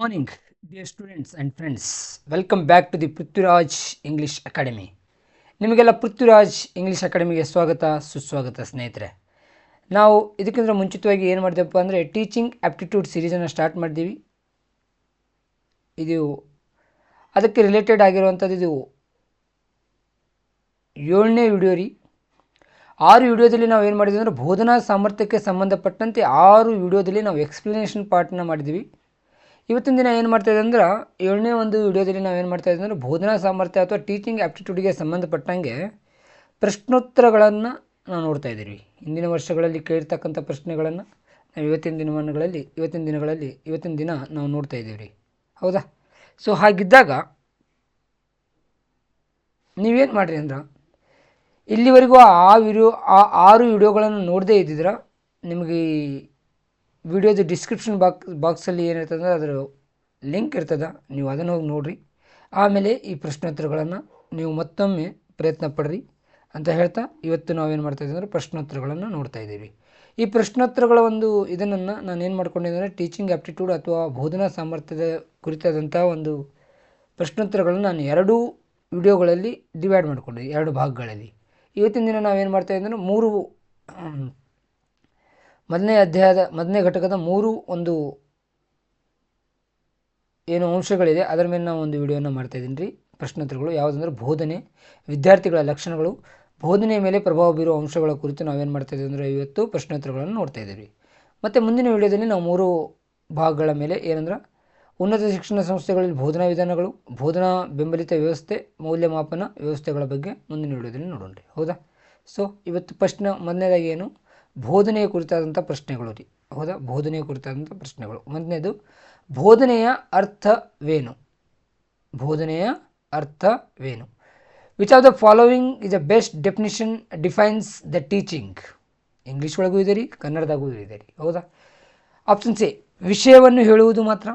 morning, dear students friends. Welcome back to the Prithviraj English academy ನಿಮಗೆಲ್ಲ Prithviraj English ಅಕಾಡೆಮಿಗೆ ಸ್ವಾಗತ ಸುಸ್ವಾಗತ ಸ್ನೇಹಿತರೆ. ನಾವು ಇದಕ್ಕಿಂತ ಮುಂಚಿತವಾಗಿ ಏನು ಮಾಡಿದೆಪ್ಪ ಅಂದರೆ ಟೀಚಿಂಗ್ ಆ್ಯಪ್ಟಿಟ್ಯೂಡ್ ಸೀರೀಸನ್ನು ಸ್ಟಾರ್ಟ್ ಮಾಡಿದ್ದೀವಿ. ಇದು ಅದಕ್ಕೆ ರಿಲೇಟೆಡ್ ಆಗಿರುವಂಥದ್ದು ಇದು ಏಳನೇ ವಿಡಿಯೋ ರೀ. ಆರು ವಿಡಿಯೋದಲ್ಲಿ ನಾವು ಏನು ಮಾಡಿದ್ವಿ ಅಂದರೆ ಬೋಧನಾ ಸಾಮರ್ಥ್ಯಕ್ಕೆ ಸಂಬಂಧಪಟ್ಟಂತೆ ಆರು ವಿಡಿಯೋದಲ್ಲಿ ನಾವು ಎಕ್ಸ್ಪ್ಲನೇಷನ್ ಪಾರ್ಟ್ನ ಮಾಡಿದ್ವಿ ಇವತ್ತಿನ ದಿನ ಏನು ಮಾಡ್ತಾ ಇದ್ದೀವಿ ಅಂದ್ರೆ ಏಳನೇ ಒಂದು ವಿಡಿಯೋದಲ್ಲಿ ನಾವು ಏನು ಮಾಡ್ತಾ ಇದ್ದೀವಿ ಅಂದರೆ ಬೋಧನಾ ಸಾಮರ್ಥ್ಯ ಅಥವಾ ಟೀಚಿಂಗ್ ಆ್ಯಪ್ಟಿಟ್ಯೂಡ್ಗೆ ಸಂಬಂಧಪಟ್ಟಂಗೆ ಪ್ರಶ್ನೋತ್ತರಗಳನ್ನು ನಾವು ನೋಡ್ತಾ ಇದ್ದೀವಿ. ಹಿಂದಿನ ವರ್ಷಗಳಲ್ಲಿ ಕೇಳಿರ್ತಕ್ಕಂಥ ಪ್ರಶ್ನೆಗಳನ್ನು ನಾವು ಇವತ್ತಿನ ದಿನಮಾನಗಳಲ್ಲಿ, ಇವತ್ತಿನ ದಿನಗಳಲ್ಲಿ, ಇವತ್ತಿನ ದಿನ ನಾವು ನೋಡ್ತಾ ಇದ್ದೀವಿ. ರೀ ಹೌದಾ? ಸೊ ಹಾಗಿದ್ದಾಗ ನೀವೇನು ಮಾಡಿರಿ ಅಂದ್ರೆ ಇಲ್ಲಿವರೆಗೂ ಆ ವಿಡಿಯೋ, ಆ ಆರು ವಿಡಿಯೋಗಳನ್ನು ನೋಡದೇ ಇದ್ದಿದ್ರೆ ನಿಮಗೆ ವಿಡಿಯೋದ ಡಿಸ್ಕ್ರಿಪ್ಷನ್ ಬಾಕ್ ಬಾಕ್ಸಲ್ಲಿ ಏನಿರ್ತದೆ ಅಂದ್ರೆ ಅದರ ಲಿಂಕ್ ಇರ್ತದೆ. ನೀವು ಅದನ್ನು ಹೋಗಿ ನೋಡಿರಿ. ಆಮೇಲೆ ಈ ಪ್ರಶ್ನೋತ್ತರಗಳನ್ನು ನೀವು ಮತ್ತೊಮ್ಮೆ ಪ್ರಯತ್ನ ಪಡ್ರಿ ಅಂತ ಹೇಳ್ತಾ ಇವತ್ತು ನಾವೇನು ಮಾಡ್ತಾ ಇದ್ದೀವಿ ಅಂದರೆ ಪ್ರಶ್ನೋತ್ತರಗಳನ್ನು ನೋಡ್ತಾ ಇದ್ದೀವಿ. ಈ ಪ್ರಶ್ನೋತ್ತರಗಳ ಒಂದು ಇದನ್ನು ನಾನು ಏನು ಮಾಡ್ಕೊಂಡಿದ್ದೆ ಟೀಚಿಂಗ್ ಆ್ಯಪ್ಟಿಟ್ಯೂಡ್ ಅಥವಾ ಬೋಧನಾ ಸಾಮರ್ಥ್ಯದ ಕುರಿತಾದಂಥ ಒಂದು ಪ್ರಶ್ನೋತ್ತರಗಳನ್ನು ನಾನು ಎರಡೂ ವಿಡಿಯೋಗಳಲ್ಲಿ ಡಿವೈಡ್ ಮಾಡ್ಕೊಂಡಿದ್ದೆ ಎರಡು ಭಾಗಗಳಲ್ಲಿ. ಇವತ್ತಿನ ದಿನ ನಾವೇನು ಮಾಡ್ತಾ ಇದ್ದೀವಿ ಅಂದರೆ ಮೂರು ಮೊದಲನೇ ಅಧ್ಯಾಯದ ಮೊದಲನೇ ಘಟಕದ ಮೂರು ಒಂದು ಏನು ಅಂಶಗಳಿದೆ, ಅದರ ಮೇಲೆ ನಾವು ಒಂದು ವಿಡಿಯೋನ ಮಾಡ್ತಾಯಿದ್ದೀನಿ ರೀ. ಪ್ರಶ್ನೋತ್ತರಗಳು ಯಾವುದಂದ್ರೆ ಬೋಧನೆ, ವಿದ್ಯಾರ್ಥಿಗಳ ಲಕ್ಷಣಗಳು. ಬೋಧನೆಯ ಮೇಲೆ ಪ್ರಭಾವ ಬೀರುವ ಅಂಶಗಳ ಕುರಿತು ನಾವೇನು ಮಾಡ್ತಾಯಿದ್ದೀವಿ ಅಂದರೆ ಇವತ್ತು ಪ್ರಶ್ನೋತ್ತರಗಳನ್ನು ನೋಡ್ತಾ ಇದ್ದೀವಿ ಮತ್ತು ಮುಂದಿನ ವಿಡಿಯೋದಲ್ಲಿ ನಾವು ಮೂರು ಭಾಗಗಳ ಮೇಲೆ ಏನಂದ್ರೆ ಉನ್ನತ ಶಿಕ್ಷಣ ಸಂಸ್ಥೆಗಳಲ್ಲಿ ಬೋಧನಾ ವಿಧಾನಗಳು, ಬೋಧನಾ ಬೆಂಬಲಿತ ವ್ಯವಸ್ಥೆ, ಮೌಲ್ಯಮಾಪನ ವ್ಯವಸ್ಥೆಗಳ ಬಗ್ಗೆ ಮುಂದಿನ ವಿಡಿಯೋದಲ್ಲಿ ನೋಡೋಣ ಹೌದಾ? ಸೊ ಇವತ್ತು ಪ್ರಶ್ನೆ ಮೊದಲನೇದಾಗಿ ಏನು? ಬೋಧನೆಯ ಕುರಿತಾದಂಥ ಪ್ರಶ್ನೆಗಳು ರೀ. ಹೌದಾ? ಬೋಧನೆಯ ಕುರಿತಾದಂಥ ಪ್ರಶ್ನೆಗಳು. ಮೊದಲನೇದು ಬೋಧನೆಯ ಅರ್ಥವೇನು? ಬೋಧನೆಯ ಅರ್ಥವೇನು? Which of the following is a best definition defines the teaching English ಒಳಗೂ ಇದೆ ರೀ, ಕನ್ನಡದಾಗೂ ಇದೆ ರೀ. ಹೌದಾ? ಆಪ್ಷನ್ ಸಿ ವಿಷಯವನ್ನು ಹೇಳುವುದು ಮಾತ್ರ.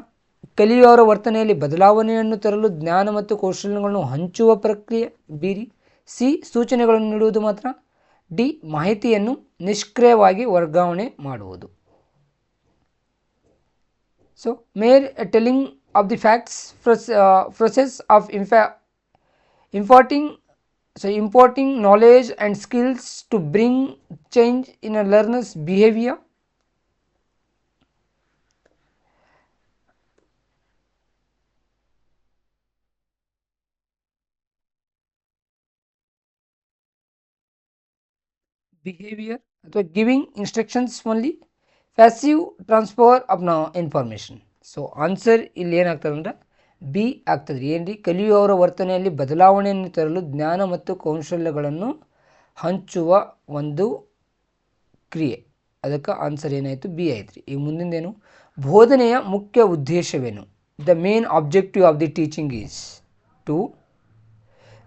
ಕಲಿಯುವವರ ವರ್ತನೆಯಲ್ಲಿ ಬದಲಾವಣೆಯನ್ನು ತರಲು ಜ್ಞಾನ ಮತ್ತು ಕೌಶಲ್ಯಗಳನ್ನು ಹಂಚುವ ಪ್ರಕ್ರಿಯೆ ಬೀರಿ. ಸಿ ಸೂಚನೆಗಳನ್ನು ನೀಡುವುದು ಮಾತ್ರ. ಡಿ ಮಾಹಿತಿಯನ್ನು ನಿಷ್ಕ್ರಿಯವಾಗಿ ವರ್ಗಾವಣೆ ಮಾಡುವುದು. So mere telling of the facts process of ಇನ್ಫ್ಯಾ imparting so imparting knowledge and skills to bring change in a learners behaviour behaviour ಅಥವಾ giving instructions only passive transfer of ನಾ ಇನ್ಫಾರ್ಮೇಷನ್ ಸೊ ಆನ್ಸರ್ ಇಲ್ಲಿ ಏನಾಗ್ತದೆ ಅಂದ್ರೆ B ಆಗ್ತದೆ. ರೀ ಕಲಿಯುವವರ ವರ್ತನೆಯಲ್ಲಿ ಬದಲಾವಣೆಯನ್ನು ತರಲು ಜ್ಞಾನ ಮತ್ತು ಕೌಶಲ್ಯಗಳನ್ನು ಹಂಚುವ ಒಂದು ಕ್ರಿಯೆ. ಅದಕ್ಕೆ ಆನ್ಸರ್ ಏನಾಯಿತು? ಬಿ ಆಯ್ತು ರೀ ಈಗ ಮುಂದಿಂದೇನು? ಬೋಧನೆಯ ಮುಖ್ಯ ಉದ್ದೇಶವೇನು? The main objective of the teaching is to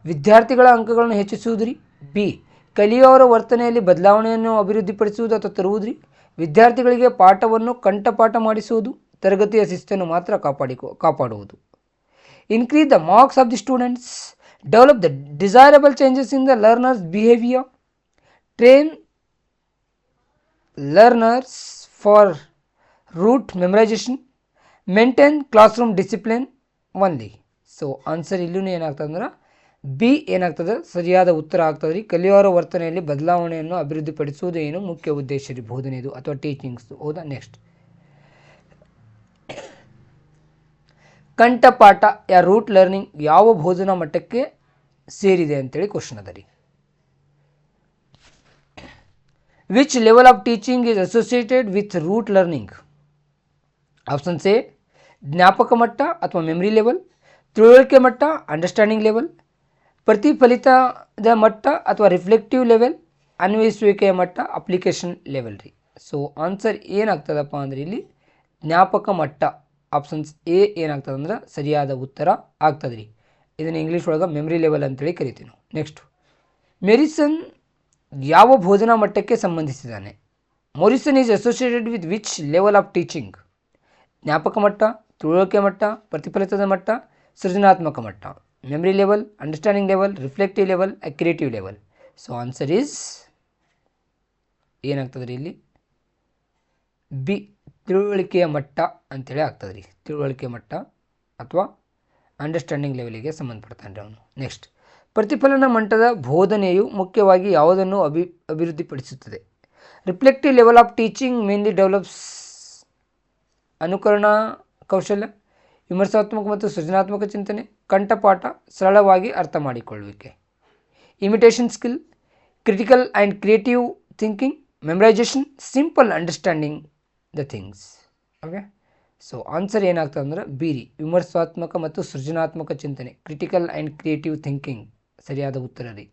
ವಿದ್ಯಾರ್ಥಿಗಳ ಅಂಕಗಳನ್ನು ಹೆಚ್ಚಿಸುವುದ್ರಿ. ಬಿ ಕಲಿಯುವವರ ವರ್ತನೆಯಲ್ಲಿ ಬದಲಾವಣೆಯನ್ನು ಅಭಿವೃದ್ಧಿಪಡಿಸುವುದು ಅಥವಾ ತರುವುದು ರೀ ವಿದ್ಯಾರ್ಥಿಗಳಿಗೆ ಪಾಠವನ್ನು ಕಂಠಪಾಠ ಮಾಡಿಸುವುದು, ತರಗತಿಯ ಶಿಸ್ತನ್ನು ಮಾತ್ರ ಕಾಪಾಡಿಕೊ, ಕಾಪಾಡುವುದು. Increase the marks of the students develop the desirable changes in the learners behaviour train learners for rote memorisation maintain classroom discipline only so answer ಇಲ್ಲೂ ಏನಾಗ್ತದೆ ಅಂದ್ರೆ ಬಿ ಏನಾಗ್ತದೆ? ಸರಿಯಾದ ಉತ್ತರ ಆಗ್ತದೆ. ರೀ, ಕಲಿಯೋರ ವರ್ತನೆಯಲ್ಲಿ ಬದಲಾವಣೆಯನ್ನು ಅಭಿವೃದ್ಧಿಪಡಿಸುವುದು ಏನು? ಮುಖ್ಯ ಉದ್ದೇಶ ರೀ, ಬೋಧನೆಯದು ಅಥವಾ ಟೀಚಿಂಗ್ಸ್ ಹೌದಾ ನೆಕ್ಸ್ಟ್ ಕಂಠಪಾಠ ಯಾ ರೂಟ್ ಲರ್ನಿಂಗ್ ಯಾವ ಬೋಧನಾ ಮಟ್ಟಕ್ಕೆ ಸೇರಿದೆ ಅಂತೇಳಿ ಕ್ವಶನ್ ಅದ ರೀ. Which level of teaching is associated with rote learning options A ಜ್ಞಾಪಕ ಮಟ್ಟ ಅಥವಾ ಮೆಮರಿ ಲೆವೆಲ್ ತಿಳುವಳಿಕೆ ಮಟ್ಟ ಅಂಡರ್ಸ್ಟ್ಯಾಂಡಿಂಗ್ ಲೆವೆಲ್ ಪ್ರತಿಫಲಿತದ ಮಟ್ಟ ಅಥವಾ ರಿಫ್ಲೆಕ್ಟಿವ್ ಲೆವೆಲ್ ಅನ್ವಯಿಸುವಿಕೆಯ ಮಟ್ಟ ಅಪ್ಲಿಕೇಶನ್ ಲೆವೆಲ್ ರೀ. ಸೊ ಆನ್ಸರ್ ಏನಾಗ್ತದಪ್ಪ ಅಂದರೆ ಇಲ್ಲಿ ಜ್ಞಾಪಕ ಮಟ್ಟ ಆಪ್ಷನ್ಸ್ ಎ ಏನಾಗ್ತದೆ ಅಂದ್ರೆ ಸರಿಯಾದ ಉತ್ತರ ಆಗ್ತದೆ ರೀ ಇದನ್ನು ಇಂಗ್ಲೀಷ್ ಒಳಗೆ ಮೆಮ್ರಿ ಲೆವೆಲ್ ಅಂತೇಳಿ ಕರಿತೀವಿ ನಾವು. ನೆಕ್ಸ್ಟ್ ಮೆರಿಸನ್ ಯಾವ ಬೋಧನಾ ಮಟ್ಟಕ್ಕೆ ಸಂಬಂಧಿಸಿದ್ದಾನೆ? Morrison is associated with which level of teaching ಜ್ಞಾಪಕ ಮಟ್ಟ, ತಿಳುವಳಿಕೆ ಮಟ್ಟ, ಪ್ರತಿಫಲಿತದ ಮಟ್ಟ, ಸೃಜನಾತ್ಮಕ ಮಟ್ಟ. Memory level, understanding level, reflective level, accurative level. So answer is ಏನಾಗ್ತದೆ ರೀ ಇಲ್ಲಿ? ಬಿ ತಿಳುವಳಿಕೆಯ ಮಟ್ಟ ಅಂತೇಳಿ ಆಗ್ತದೆ ರೀ ತಿಳುವಳಿಕೆ ಮಟ್ಟ ಅಥವಾ ಅಂಡರ್ಸ್ಟ್ಯಾಂಡಿಂಗ್ ಲೆವೆಲಿಗೆ ಸಂಬಂಧಪಡ್ತಾನೆ ಅವನು. ನೆಕ್ಸ್ಟ್ ಪ್ರತಿಫಲನ ಮಟ್ಟದ ಬೋಧನೆಯು ಮುಖ್ಯವಾಗಿ ಯಾವುದನ್ನು ಅಭಿ ಅಭಿವೃದ್ಧಿಪಡಿಸುತ್ತದೆ? Reflective level of teaching mainly develops ಅನುಕರಣ ಕೌಶಲ್ಯ. ವಿಮರ್ಶಾತ್ಮಕ ಮತ್ತು ಸೃಜನಾತ್ಮಕ ಚಿಂತನೆ, ಕಂಠಪಾಠ ಸರಳವಾಗಿ ಅರ್ಥ ಮಾಡಿಕೊಳ್ಳುವಿಕೆ. Imitation skill critical and creative thinking memorisation simple understanding the things okay so answer ಏನಾಗ್ತದೆ ಅಂದ್ರೆ ಬೀರಿ, ವಿಮರ್ಶಾತ್ಮಕ ಮತ್ತು ಸೃಜನಾತ್ಮಕ ಚಿಂತನೆ ಕ್ರಿಟಿಕಲ್ ಆ್ಯಂಡ್ ಕ್ರಿಯೇಟಿವ್ ಥಿಂಕಿಂಗ್ ಸರಿಯಾದ ಉತ್ತರ ರೀ.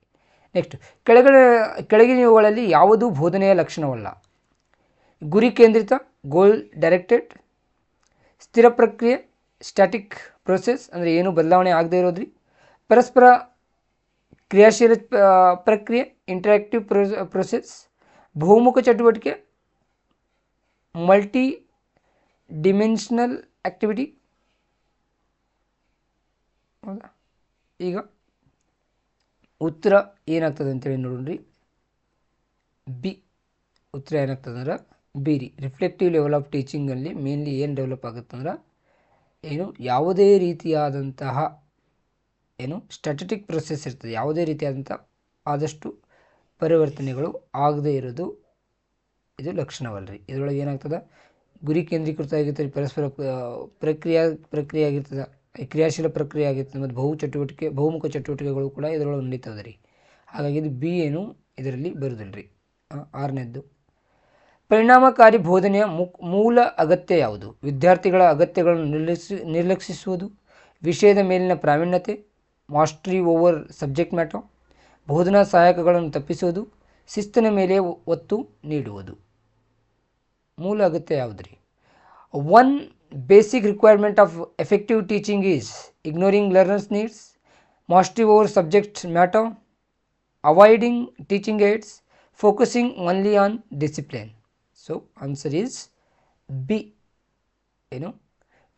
ನೆಕ್ಸ್ಟ್ ಕೆಳಗಡೆ ಕೆಳಗಿನವುಗಳಲ್ಲಿ ಯಾವುದೂ ಬೋಧನೆಯ ಲಕ್ಷಣವಲ್ಲ. ಗುರಿ ಕೇಂದ್ರಿತ ಗೋಲ್ ಡೈರೆಕ್ಟೆಡ್ ಸ್ಥಿರ ಪ್ರಕ್ರಿಯೆ ಸ್ಟ್ಯಾಟಿಕ್ ಪ್ರೊಸೆಸ್ ಅಂದರೆ ಏನು ಬದಲಾವಣೆ ಆಗದೇ ಇರೋದ್ರಿ? ಪರಸ್ಪರ ಕ್ರಿಯಾಶೀಲ ಪ್ರಕ್ರಿಯೆ ಪ್ರೊ ಪ್ರೊಸೆಸ್ ಬಹುಮುಖ ಚಟುವಟಿಕೆ ಮಲ್ಟಿ ಡಿಮೆನ್ಷನಲ್ ಆ್ಯಕ್ಟಿವಿಟಿ ಹೌದಾ? ಈಗ ಉತ್ತರ ಏನಾಗ್ತದೆ ಅಂತೇಳಿ ನೋಡೋಣ್ರಿ ಬಿ, ಉತ್ತರ ಏನಾಗ್ತದೆ ಅಂದ್ರೆ ಬಿ ರೀ. ರಿಫ್ಲೆಕ್ಟಿವ್ ಲೆವೆಲ್ ಆಫ್ ಟೀಚಿಂಗಲ್ಲಿ ಮೇನ್ಲಿ ಏನು ಡೆವಲಪ್ ಆಗುತ್ತೆ ಅಂದ್ರೆ ಏನು, ಯಾವುದೇ ರೀತಿಯಾದಂತಹ ಏನು ಸ್ಟ್ಯಾಟಿಟಿಕ್ ಪ್ರೊಸೆಸ್ ಇರ್ತದೆ. ಯಾವುದೇ ರೀತಿಯಾದಂಥ ಆದಷ್ಟು ಪರಿವರ್ತನೆಗಳು ಆಗದೇ ಇರೋದು ಇದು ಲಕ್ಷಣವಲ್ಲ ರೀ ಇದರೊಳಗೆ ಏನಾಗ್ತದೆ? ಗುರಿ ಕೇಂದ್ರೀಕೃತ ಆಗಿರ್ತದೆ ಪರಸ್ಪರ ಪ್ರಕ್ರಿಯಾ ಪ್ರಕ್ರಿಯೆ ಪ್ರಕ್ರಿಯೆ ಆಗಿರ್ತದೆ ಕ್ರಿಯಾಶೀಲ ಪ್ರಕ್ರಿಯೆ ಆಗಿರ್ತದೆ ಮತ್ತು ಬಹು ಚಟುವಟಿಕೆ, ಬಹುಮುಖ ಚಟುವಟಿಕೆಗಳು ಕೂಡ ಇದರೊಳಗೆ ನಡೀತದೆ ರೀ. ಹಾಗಾಗಿ ಇದು ಬಿ ಏನು, ಇದರಲ್ಲಿ ಬರುದಿಲ್ಲ ರೀ ಆರನೇದ್ದು. ಪರಿಣಾಮಕಾರಿ ಬೋಧನೆಯ ಮುಕ್ ಮೂಲ ಅಗತ್ಯ ಯಾವುದು? ವಿದ್ಯಾರ್ಥಿಗಳ ಅಗತ್ಯಗಳನ್ನು ನಿರ್ಲಕ್ಷಿ, ನಿರ್ಲಕ್ಷಿಸುವುದು, ವಿಷಯದ ಮೇಲಿನ ಪ್ರಾವೀಣ್ಯತೆ, ಮಾಸ್ಟ್ರಿ ಓವರ್ ಸಬ್ಜೆಕ್ಟ್ ಮ್ಯಾಟರ್, ಬೋಧನಾ ಸಹಾಯಕಗಳನ್ನು ತಪ್ಪಿಸುವುದು, ಶಿಸ್ತಿನ ಮೇಲೆ ಒತ್ತು ನೀಡುವುದು. ಮೂಲ ಅಗತ್ಯ ಯಾವುದು ರೀ one basic requirement of effective teaching is ignoring learners needs mastery over subject matter avoiding teaching aids focusing only on discipline so answer is B ಏನು?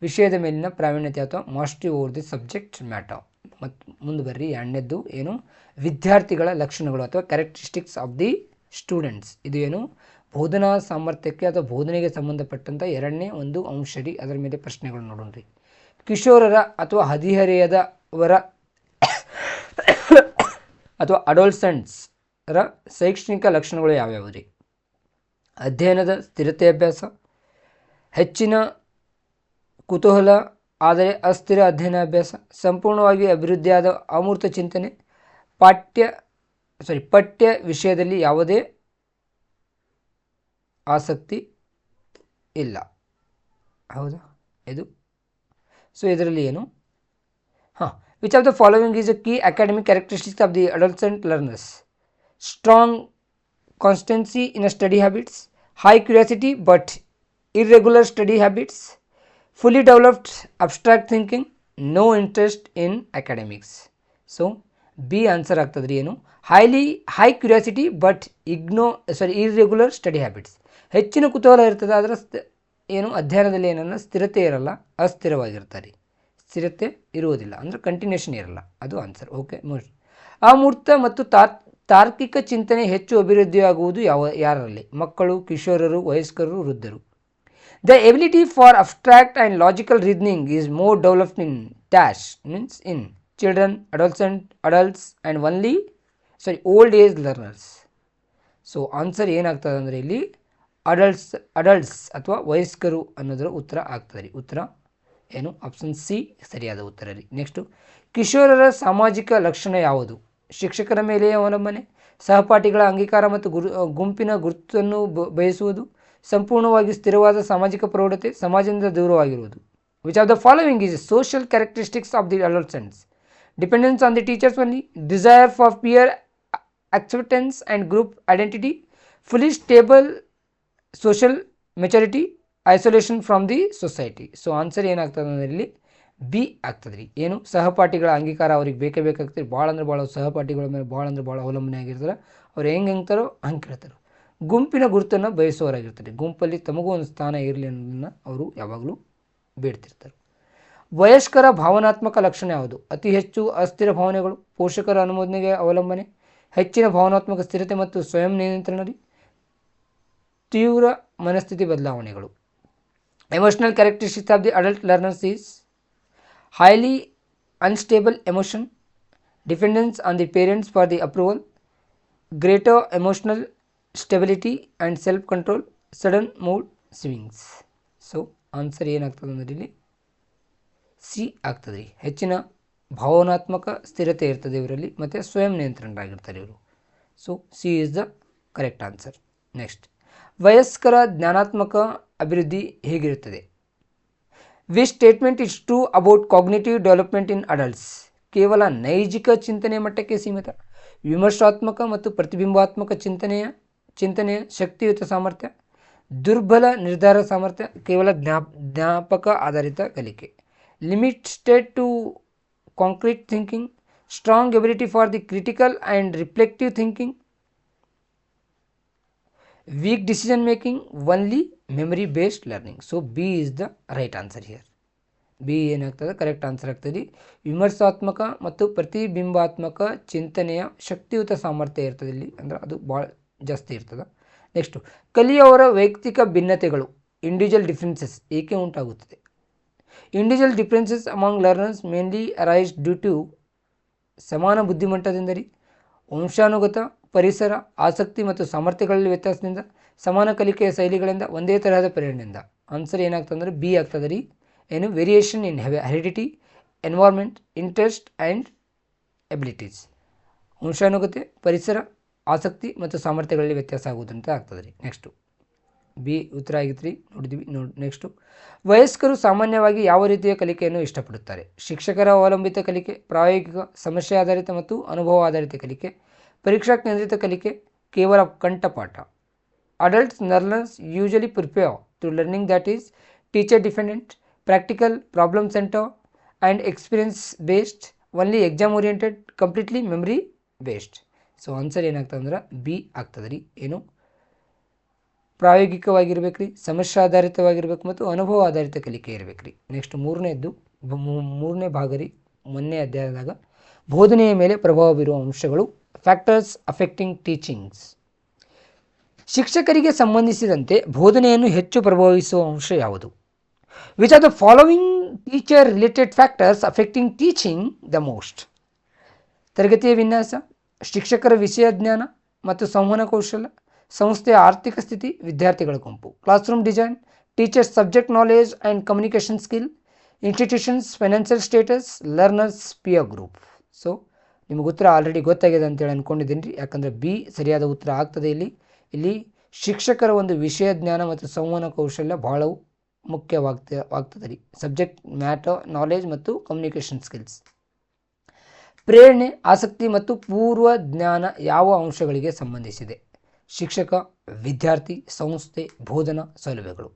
ವಿಷಯದ ಮೇಲಿನ ಪ್ರಾವೀಣ್ಯತೆ ಅಥವಾ mastery over the subject matter ಮತ್ತು ಮುಂದೆ ಬರ್ರಿ. ಎರಡನೇದ್ದು ಏನು? ವಿದ್ಯಾರ್ಥಿಗಳ ಲಕ್ಷಣಗಳು ಅಥವಾ ಕ್ಯಾರೆಕ್ಟರಿಸ್ಟಿಕ್ಸ್ ಆಫ್ ದಿ ಸ್ಟೂಡೆಂಟ್ಸ್ ಇದು ಏನು? ಬೋಧನಾ ಸಾಮರ್ಥ್ಯಕ್ಕೆ ಅಥವಾ ಬೋಧನೆಗೆ ಸಂಬಂಧಪಟ್ಟಂಥ ಎರಡನೇ ಒಂದು ಅಂಶ ರೀ ಅದರ ಮೇಲೆ ಪ್ರಶ್ನೆಗಳು ನೋಡೋಣ ರೀ. ಕಿಶೋರರ ಅಥವಾ ಹದಿಹರೆಯದವರ ಅಥವಾ ಅಡೋಲ್ಸೆಂಟ್ಸ್ರ ಶೈಕ್ಷಣಿಕ ಲಕ್ಷಣಗಳು ಯಾವ್ಯಾವು ರೀ? ಅಧ್ಯಯನದ ಸ್ಥಿರತೆ ಅಭ್ಯಾಸ ಹೆಚ್ಚಿನ ಕುತೂಹಲ, ಆದರೆ ಅಸ್ಥಿರ ಅಧ್ಯಯನ ಅಭ್ಯಾಸ ಸಂಪೂರ್ಣವಾಗಿ ಅಭಿವೃದ್ಧಿಯಾದ ಅಮೂರ್ತ ಚಿಂತನೆ, ಪಾಠ್ಯ ಸಾರಿ ಪಠ್ಯ ವಿಷಯದಲ್ಲಿ ಯಾವುದೇ ಆಸಕ್ತಿ ಇಲ್ಲ. ಹೌದಾ? ಇದು? ಸೊ ಇದರಲ್ಲಿ ಏನು? ಹಾಂ which of the following is a key academic characteristics of the adolescent learners strong consistency in a study habits high curiosity but irregular study habits, fully developed abstract thinking, no interest in academics. So B answer ಆಗ್ತದ್ರಿ ಏನು? Highly high curiosity but ಇಗ್ನೋ sorry irregular study habits ಹೆಚ್ಚಿನ ಕುತೂಹಲ ಇರ್ತದೆ ಆದ್ರೆ ಏನು ಅಧ್ಯಯನದಲ್ಲಿ ಏನನ್ನ ಸ್ಥಿರತೆ ಇರಲ್ಲ ಅಸ್ಥಿರವಾಗಿರ್ತಾರೆ. ಸ್ಥಿರತೆ ಇರುವುದಿಲ್ಲ ಅಂದರೆ ಕಂಟಿನ್ಯೂಷನ್ ಇರಲ್ಲ. ಅದು ಆನ್ಸರ್ ಓಕೆ ಅಮೂರ್ತ ಮತ್ತು ತಾರ್ ತಾರ್ಕಿಕ ಚಿಂತನೆ ಹೆಚ್ಚು ಅಭಿವೃದ್ಧಿಯಾಗುವುದು ಯಾವ ಯಾರಲ್ಲಿ? ಮಕ್ಕಳು, ಕಿಶೋರರು, ವಯಸ್ಕರು, ವೃದ್ಧರು. The ability for abstract and logical reasoning is more developed in dash means in children adolescent adults and only sorry old age learners so answer ಏನಾಗ್ತದೆ ಅಂದರೆ ಇಲ್ಲಿ ಅಡಲ್ಟ್ಸ್ ಅಡಲ್ಟ್ಸ್ ಅಥವಾ ವಯಸ್ಕರು ಅನ್ನೋದರ ಉತ್ತರ ಆಗ್ತದೆ ರೀ. ಉತ್ತರ ಏನು? ಆಪ್ಷನ್ ಸಿ ಸರಿಯಾದ ಉತ್ತರ ರೀ. ನೆಕ್ಸ್ಟು ಕಿಶೋರರ ಸಾಮಾಜಿಕ ಲಕ್ಷಣ ಯಾವುದು? ಶಿಕ್ಷಕರ ಮೇಲೆಯೇ ಅವಲಂಬನೆ ಸಹಪಾಠಿಗಳ ಅಂಗೀಕಾರ ಮತ್ತು ಗುರು ಗುಂಪಿನ ಗುರುತನ್ನು ಬಯಸುವುದು ಸಂಪೂರ್ಣವಾಗಿ ಸ್ಥಿರವಾದ ಸಾಮಾಜಿಕ ಪ್ರೌಢತೆ ಸಮಾಜದಿಂದ ದೂರವಾಗಿರುವುದು. Which of the following is social characteristics of the adolescents dependence on the teachers only desire for peer acceptance and group identity, fully stable social maturity, isolation from the society so answer ಏನಾಗ್ತದೆ ಅಂದರೆ ಇಲ್ಲಿ B ಆಗ್ತದೆ ರೀ ಏನು ಸಹಪಾಠಿಗಳ ಅಂಗೀಕಾರ ಅವ್ರಿಗೆ ಬೇಕೇ ಬೇಕಾಗ್ತದೆ. ಭಾಳ ಅಂದ್ರೆ ಭಾಳ ಸಹಪಾಠಿಗಳ ಮೇಲೆ ಭಾಳ ಅಂದ್ರೆ ಭಾಳ ಅವಲಂಬನೆ ಆಗಿರ್ತಾರೆ ಅವ್ರು ಹೆಂಗೆ ಹೆಂಗ್ತಾರೋ ಹಂಗೆ ಕೇಳ್ತಾರೆ. ಗುಂಪಿನ ಗುರುತನ್ನು ಬಯಸುವವರಾಗಿರ್ತಾರೆ ಗುಂಪಲ್ಲಿ ತಮಗೂ ಒಂದು ಸ್ಥಾನ ಇರಲಿ ಅನ್ನೋದನ್ನು ಅವರು ಯಾವಾಗಲೂ ಬೇಡ್ತಿರ್ತಾರೆ. ವಯಸ್ಕರ ಭಾವನಾತ್ಮಕ ಲಕ್ಷಣ ಯಾವುದು? ಅತಿ ಹೆಚ್ಚು ಅಸ್ಥಿರ ಭಾವನೆಗಳು, ಪೋಷಕರ ಅನುಮೋದನೆಗೆ ಅವಲಂಬನೆ, ಹೆಚ್ಚಿನ ಭಾವನಾತ್ಮಕ ಸ್ಥಿರತೆ ಮತ್ತು ಸ್ವಯಂ ನಿಯಂತ್ರಣ ತೀವ್ರ ಮನಸ್ಥಿತಿ ಬದಲಾವಣೆಗಳು. Emotional characteristics of the adult learners is highly unstable emotion, dependence on the parents for the approval, greater emotional stability and self control, sudden mood swings. So answer ಏನಾಗ್ತದೆ ಅಂದ್ರೆ ಇಲ್ಲಿ ಸಿ ಆಗ್ತದೆ ರೀ ಹೆಚ್ಚಿನ ಭಾವನಾತ್ಮಕ ಸ್ಥಿರತೆ ಇರ್ತದೆ ಇವರಲ್ಲಿ ಮತ್ತು ಸ್ವಯಂ ನಿಯಂತ್ರಣರಾಗಿರ್ತಾರೆ ಇವರು so C is the correct answer next ವಯಸ್ಕರ ಜ್ಞಾನಾತ್ಮಕ ಅಭಿವೃದ್ಧಿ ಹೇಗಿರುತ್ತದೆ which statement is true about cognitive development in adults ಕೇವಲ ನೈಜಿಕ ಚಿಂತನೆ ಮಟ್ಟಕ್ಕೆ ಸೀಮಿತ. ವಿಮರ್ಶಾತ್ಮಕ ಮತ್ತು ಪ್ರತಿಬಿಂಬಾತ್ಮಕ ಚಿಂತನೆಯ ಚಿಂತನೆಯ ಶಕ್ತಿಯುತ ಸಾಮರ್ಥ್ಯ. ದುರ್ಬಲ ನಿರ್ಧಾರ ಸಾಮರ್ಥ್ಯ ಕೇವಲ ಜ್ಞಾ ಜ್ಞಾಪಕ ಆಧಾರಿತ ಕಲಿಕೆ. Limited to concrete thinking strong ability for the critical and reflective thinking weak decision making, only memory based learning. So, b is the right answer here. B ಏನಾಗ್ತದೆ? ಕರೆಕ್ಟ್ ಆನ್ಸರ್ ಆಗ್ತದೆ. ವಿಮರ್ಶಾತ್ಮಕ ಮತ್ತು ಪ್ರತಿಬಿಂಬಾತ್ಮಕ ಚಿಂತನೆಯ ಶಕ್ತಿಯುತ ಸಾಮರ್ಥ್ಯ ಇರ್ತದೆ ಇಲ್ಲಿ. ಅಂದ್ರೆ ಅದು ಭಾಳ ಜಾಸ್ತಿ ಇರ್ತದೆ. ನೆಕ್ಸ್ಟು ಕಲಿಯವರ ವೈಯಕ್ತಿಕ ಭಿನ್ನತೆಗಳು ಇಂಡಿವಿಜುವಲ್ ಡಿಫ್ರೆನ್ಸಸ್ ಏಕೆ ಉಂಟಾಗುತ್ತದೆ? Individual differences among learners mainly arise due to ಸಮಾನ ಬುದ್ಧಿಮಟ್ಟದಿಂದ ರೀ, ವಂಶಾನುಗತ ಪರಿಸರ, ಆಸಕ್ತಿ ಮತ್ತು ಸಾಮರ್ಥ್ಯಗಳಲ್ಲಿ ವ್ಯತ್ಯಾಸದಿಂದ ಸಮಾನ ಕಲಿಕೆಯ ಶೈಲಿಗಳಿಂದ ಒಂದೇ ತರಹದ ಪ್ರೇರಣೆಯಿಂದ ಆನ್ಸರ್ ಏನಾಗ್ತದೆ ಅಂದರೆ ಬಿ ಆಗ್ತದೆ ರೀ. ಏನು? Variation in heredity environment interest and abilities ವಂಶಾನುಗತೆ ಪರಿಸರ, ಆಸಕ್ತಿ ಮತ್ತು ಸಾಮರ್ಥ್ಯಗಳಲ್ಲಿ ವ್ಯತ್ಯಾಸ ಆಗುವುದಂತ ಆಗ್ತದೆ ರೀ. ನೆಕ್ಸ್ಟು ಬಿ ಉತ್ತರ ಆಗಿತ್ತು ರೀ. ನೋಡಿದ್ವಿ. ನೋಡಿ ನೆಕ್ಸ್ಟು ವಯಸ್ಕರು ಸಾಮಾನ್ಯವಾಗಿ ಯಾವ ರೀತಿಯ ಕಲಿಕೆಯನ್ನು ಇಷ್ಟಪಡುತ್ತಾರೆ? ಶಿಕ್ಷಕರ ಅವಲಂಬಿತ ಕಲಿಕೆ, ಪ್ರಾಯೋಗಿಕ, ಸಮಸ್ಯೆ ಆಧಾರಿತ ಮತ್ತು ಅನುಭವ ಆಧಾರಿತ ಕಲಿಕೆ ಪರೀಕ್ಷಾ ಕೇಂದ್ರಿತ ಕಲಿಕೆ ಕೇವಲ ಕಂಠಪಾಠ. Adults learners usually prepare to learning that is teacher dependent practical problem centre and experience based only exam oriented completely memory based so answer ಏನಾಗ್ತದೆ ಅಂದ್ರೆ ಬಿ ಆಗ್ತದೆ ರೀ. ಏನು? ಪ್ರಾಯೋಗಿಕವಾಗಿರ್ಬೇಕು ರೀ, ಸಮಸ್ಯೆ ಆಧಾರಿತವಾಗಿರ್ಬೇಕು ಮತ್ತು ಅನುಭವ ಆಧಾರಿತ ಕಲಿಕೆ ಇರಬೇಕು ರೀ. ನೆಕ್ಸ್ಟ್ ಮೂರನೇದ್ದು ಮೂರನೇ ಭಾಗ ರೀ. ಮೊನ್ನೆ ಅಧ್ಯಾಯದಾಗ ಬೋಧನೆಯ ಮೇಲೆ ಪ್ರಭಾವ ಬೀರುವ ಅಂಶಗಳು ಫ್ಯಾಕ್ಟರ್ಸ್ ಅಫೆಕ್ಟಿಂಗ್ ಟೀಚಿಂಗ್ಸ್ ಶಿಕ್ಷಕರಿಗೆ ಸಂಬಂಧಿಸಿದಂತೆ ಬೋಧನೆಯನ್ನು ಹೆಚ್ಚು ಪ್ರಭಾವಿಸುವ ಅಂಶ ಯಾವುದು? Which are the following teacher related factors affecting teaching the most ತರಗತಿಯ ವಿನ್ಯಾಸ, ಶಿಕ್ಷಕರ ವಿಷಯ ಜ್ಞಾನ ಮತ್ತು ಸಂವಹನ ಕೌಶಲ, ಸಂಸ್ಥೆಯ ಆರ್ಥಿಕ ಸ್ಥಿತಿ, ವಿದ್ಯಾರ್ಥಿಗಳ ಗುಂಪು. Classroom design teachers subject knowledge and communication skill institutions financial status learners peer group so ನಿಮಗೆ ಉತ್ತರ ಆಲ್ರೆಡಿ ಗೊತ್ತಾಗಿದೆ ಅಂತೇಳಿ ಅಂದ್ಕೊಂಡಿದ್ದೀನಿ ರೀ ಯಾಕಂದರೆ ಬಿ ಸರಿಯಾದ ಉತ್ತರ ಆಗ್ತದೆ ಇಲ್ಲಿ. ಇಲ್ಲಿ ಶಿಕ್ಷಕರ ಒಂದು ವಿಷಯ ಜ್ಞಾನ ಮತ್ತು ಸಂವಹನ ಕೌಶಲ್ಯ ಭಾಳ ಮುಖ್ಯವಾಗ್ತ ರೀ ಸಬ್ಜೆಕ್ಟ್ ಮ್ಯಾಟರ್ ನಾಲೆಜ್ ಮತ್ತು ಕಮ್ಯುನಿಕೇಷನ್ ಸ್ಕಿಲ್ಸ್ ಪ್ರೇರಣೆ, ಆಸಕ್ತಿ ಮತ್ತು ಪೂರ್ವ ಜ್ಞಾನ ಯಾವ ಅಂಶಗಳಿಗೆ ಸಂಬಂಧಿಸಿದೆ? ಶಿಕ್ಷಕ, ವಿದ್ಯಾರ್ಥಿ, ಸಂಸ್ಥೆ, ಬೋಧನಾ ಸೌಲಭ್ಯಗಳು.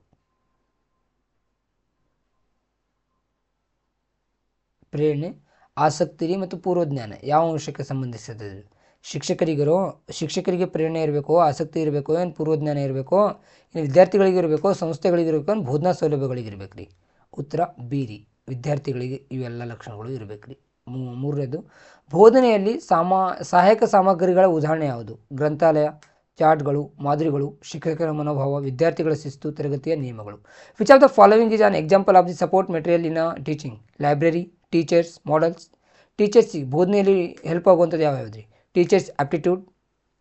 ಪ್ರೇರಣೆ ಆಸಕ್ತಿ ಮತ್ತು ಪೂರ್ವಜ್ಞಾನ ಯಾವ ಅಂಶಕ್ಕೆ ಸಂಬಂಧಿಸಿದೆ? ಶಿಕ್ಷಕರಿಗಿರೋ, ಶಿಕ್ಷಕರಿಗೆ ಪ್ರೇರಣೆ ಇರಬೇಕು, ಆಸಕ್ತಿ ಇರಬೇಕು, ಏನು ಪೂರ್ವಜ್ಞಾನ ಇರಬೇಕು ಇನ್ನು ವಿದ್ಯಾರ್ಥಿಗಳಿಗೆ ಇರಬೇಕು, ಸಂಸ್ಥೆಗಳಿಗೆ ಇರಬೇಕೋ, ಏನು ಬೋಧನಾ ಸೌಲಭ್ಯಗಳಿಗಿರ್ಬೇಕು ರೀ ಉತ್ತರ ಬಿ ರೀ ವಿದ್ಯಾರ್ಥಿಗಳಿಗೆ ಇವೆಲ್ಲ ಲಕ್ಷಣಗಳು ಇರಬೇಕು ರೀ ಮೂರನೇದು, ಬೋಧನೆಯಲ್ಲಿ ಸಾಮಾ, ಸಹಾಯಕ ಸಾಮಗ್ರಿಗಳ ಉದಾಹರಣೆ ಯಾವುದು? ಗ್ರಂಥಾಲಯ ಚಾರ್ಟ್ಗಳು ಮಾದರಿಗಳು, ಶಿಕ್ಷಕರ ಮನೋಭಾವ, ವಿದ್ಯಾರ್ಥಿಗಳ ಶಿಸ್ತು, ತರಗತಿಯ ನಿಯಮಗಳು. Which of the following is an example of the support material in teaching. Library teachers models ಟೀಚರ್ಸಿಗೆ ಬೋಧನೆಯಲ್ಲಿ ಹೆಲ್ಪ್ ಆಗುವಂಥದ್ದು ಯಾವ ರೀ? Teachers aptitude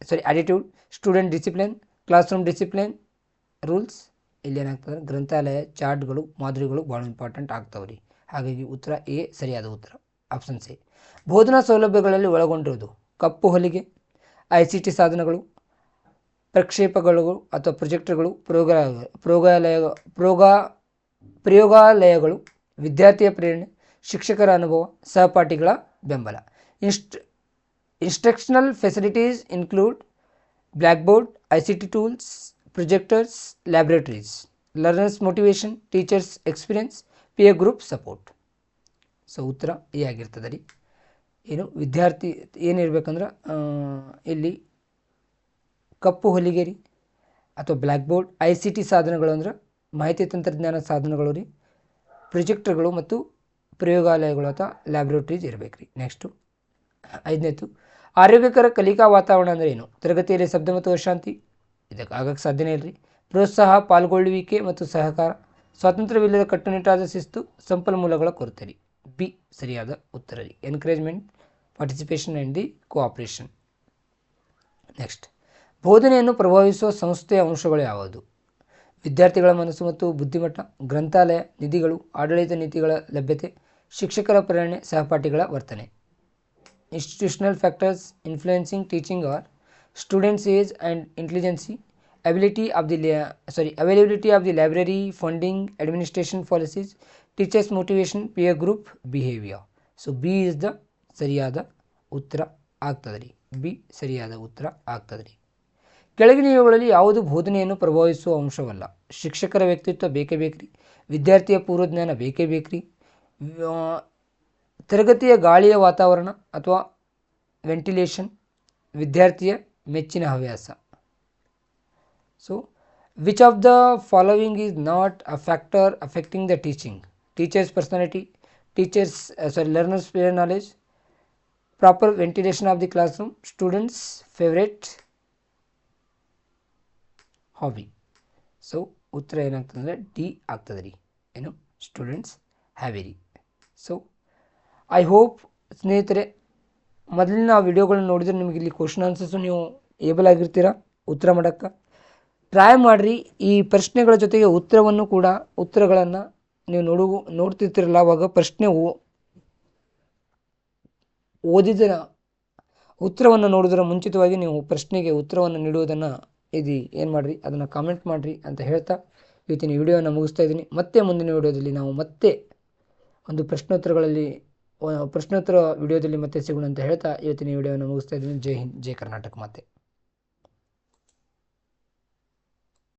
sorry attitude student discipline classroom discipline rules ಇಲ್ಲಿ ಏನಾಗ್ತದೆ? ಗ್ರಂಥಾಲಯ, ಚಾರ್ಟ್ಗಳು, ಮಾದರಿಗಳು ಭಾಳ ಇಂಪಾರ್ಟೆಂಟ್ ಆಗ್ತಾವೆ ರೀ. ಹಾಗಾಗಿ ಉತ್ತರ ಎ, ಸರಿಯಾದ ಉತ್ತರ. Option C. ಬೋಧನಾ ಸೌಲಭ್ಯಗಳಲ್ಲಿ ಒಳಗೊಂಡಿರುವುದು ಕಪ್ಪು ಹೊಲಿಗೆ ಐ ಸಿ ಟಿ ಸಾಧನಗಳು, ಪ್ರಕ್ಷೇಪಗಳು ಅಥವಾ ಪ್ರೊಜೆಕ್ಟರ್ಗಳು ಪ್ರಯೋಗ ಪ್ರಯೋಗಾಲಯ, ಪ್ರಯೋಗ, ಪ್ರಯೋಗಾಲಯಗಳು, ವಿದ್ಯಾರ್ಥಿಯ ಪ್ರೇರಣೆ ಶಿಕ್ಷಕರ ಅನುಭವ, ಸಹಪಾಠಿಗಳ ಬೆಂಬಲ. ಇನ್ಸ್ಟ್ instructional facilities include blackboard I C T tools projectors laboratories learners motivation teachers experience a group support so ಉತ್ತರ ಎ ಆಗಿರ್ತದೆ ರೀ. ಏನು ವಿದ್ಯಾರ್ಥಿ ಏನಿರ್ಬೇಕಂದ್ರೆ ಇಲ್ಲಿ ಕಪ್ಪು ಹೊಲಿಗೆ ರೀ, ಅಥವಾ blackboard I C T ಸಾಧನಗಳು ಅಂದ್ರೆ ಮಾಹಿತಿ ತಂತ್ರಜ್ಞಾನ ಸಾಧನಗಳು ರೀ ಪ್ರೊಜೆಕ್ಟರ್ಗಳು ಮತ್ತು ಪ್ರಯೋಗಾಲಯಗಳು ಅಥವಾ ಲ್ಯಾಬ್ರೋಟ್ರೀಸ್ ಇರಬೇಕು ರೀ. ನೆಕ್ಸ್ಟು ಐದನೇದು, ಆರೋಗ್ಯಕರ ಕಲಿಕಾ ವಾತಾವರಣ ಅಂದರೆ ಏನು? ತರಗತಿಯಲ್ಲಿ ಶಬ್ದ ಮತ್ತು ಅಶಾಂತಿ, ಇದಕ್ಕಾಗಕ್ಕೆ ಸಾಧ್ಯನೇ ಇಲ್ಲರಿ ಪ್ರೋತ್ಸಾಹ, ಪಾಲ್ಗೊಳ್ಳುವಿಕೆ ಮತ್ತು ಸಹಕಾರ, ಸ್ವಾತಂತ್ರ್ಯವಿಲ್ಲದ ಕಟ್ಟುನಿಟ್ಟಾದ ಶಿಸ್ತು, ಸಂಪನ್ಮೂಲಗಳ ಕೊರತೆ ರೀ. ಬಿ, ಸರಿಯಾದ ಉತ್ತರ ರೀ. Encouragement participation and the cooperation next ಬೋಧನೆಯನ್ನು ಪ್ರಭಾವಿಸುವ ಸಂಸ್ಥೆಯ ಅಂಶಗಳು ಯಾವುದು? ವಿದ್ಯಾರ್ಥಿಗಳ ಮನಸ್ಸು ಮತ್ತು ಬುದ್ಧಿಮಟ್ಟ, ಗ್ರಂಥಾಲಯ, ನಿಧಿಗಳು, ಆಡಳಿತ ನೀತಿಗಳ ಲಭ್ಯತೆ ಶಿಕ್ಷಕರ ಪ್ರೇರಣೆ ಸಹಪಾಠಿಗಳ ವರ್ತನೆ. Institutional factors influencing teaching are students age and intelligence ability of the sorry availability of the library funding administration policies teachers motivation peer group behaviour so B is the ಸರಿಯಾದ ಉತ್ತರ ಆಗ್ತದೆ ರೀ ಬಿ ಸರಿಯಾದ ಉತ್ತರ ಆಗ್ತದೆ ರೀ ಕೆಳಗಿನ ಇವುಗಳಲ್ಲಿ ಯಾವುದು ಬೋಧನೆಯನ್ನು ಪ್ರಭಾವಿಸುವ ಅಂಶವಲ್ಲ. ಶಿಕ್ಷಕರ ವ್ಯಕ್ತಿತ್ವ ಬೇಕೇ ಬೇಕ್ರಿ. ವಿದ್ಯಾರ್ಥಿಯ ಪೂರ್ವಜ್ಞಾನ ಬೇಕೇ ಬೇಕ್ರಿ. ತರಗತಿಯ ಗಾಳಿಯ ವಾತಾವರಣ ಅಥವಾ ವೆಂಟಿಲೇಷನ್, ವಿದ್ಯಾರ್ಥಿಯ ಮೆಚ್ಚಿನ ಹವ್ಯಾಸ. So which of the following is not a factor affecting the teaching teachers personality teachers sorry learners player knowledge proper ventilation of the class room students favourite hobby so ಉತ್ತರ ಏನಾಗ್ತದೆ ಡಿ ಆಗ್ತದೆ ರೀ. ಏನು? Students hobby ರೀ so I hope ಸ್ನೇಹಿತರೆ, ಮೊದಲಿನ ವಿಡಿಯೋಗಳನ್ನ ನೋಡಿದರೆ ನಿಮಗೆ ಇಲ್ಲಿ ಕ್ವಶನ್ ಆನ್ಸರ್ಸು ನೀವು ಏಬಲ್ ಆಗಿರ್ತೀರಾ? ಉತ್ತರ ಮಾಡೋಕ್ಕೆ. ಟ್ರೈ ಮಾಡಿರಿ. ಈ ಪ್ರಶ್ನೆಗಳ ಜೊತೆಗೆ ಉತ್ತರವನ್ನು ಕೂಡ, ಉತ್ತರಗಳನ್ನು ನೀವು ನೋಡು, ನೋಡ್ತಿರ್ತಿರಲ್ಲ, ಅವಾಗ ಪ್ರಶ್ನೆ ಓದಿದ ಉತ್ತರವನ್ನು ನೋಡೋದರ ಮುಂಚಿತವಾಗಿ ನೀವು ಪ್ರಶ್ನೆಗೆ ಉತ್ತರವನ್ನು ನೀಡುವುದನ್ನು ಇದು ಏನು ಮಾಡಿರಿ? ಅದನ್ನು ಕಾಮೆಂಟ್ ಮಾಡಿರಿ ಅಂತ ಹೇಳ್ತಾ ಇವತ್ತಿನ ವಿಡಿಯೋನ ಮುಗಿಸ್ತಾ ಇದ್ದೀನಿ. ಮತ್ತೆ ಮುಂದಿನ ವಿಡಿಯೋದಲ್ಲಿ ನಾವು ಮತ್ತೆ ಒಂದು ಪ್ರಶ್ನೋತ್ತರಗಳಲ್ಲಿ ಪ್ರಶ್ನೋತ್ತರ ವಿಡಿಯೋದಲ್ಲಿ ಮತ್ತೆ ಸಿಗೋಣ ಅಂತ ಹೇಳ್ತಾ ಇವತ್ತಿನ ವಿಡಿಯೋವನ್ನು ಮುಗಿಸ್ತಾ ಇದ್ದೀನಿ. ಜೈ ಹಿಂದ್, ಜೈ ಕರ್ನಾಟಕ ಮತ್ತೆ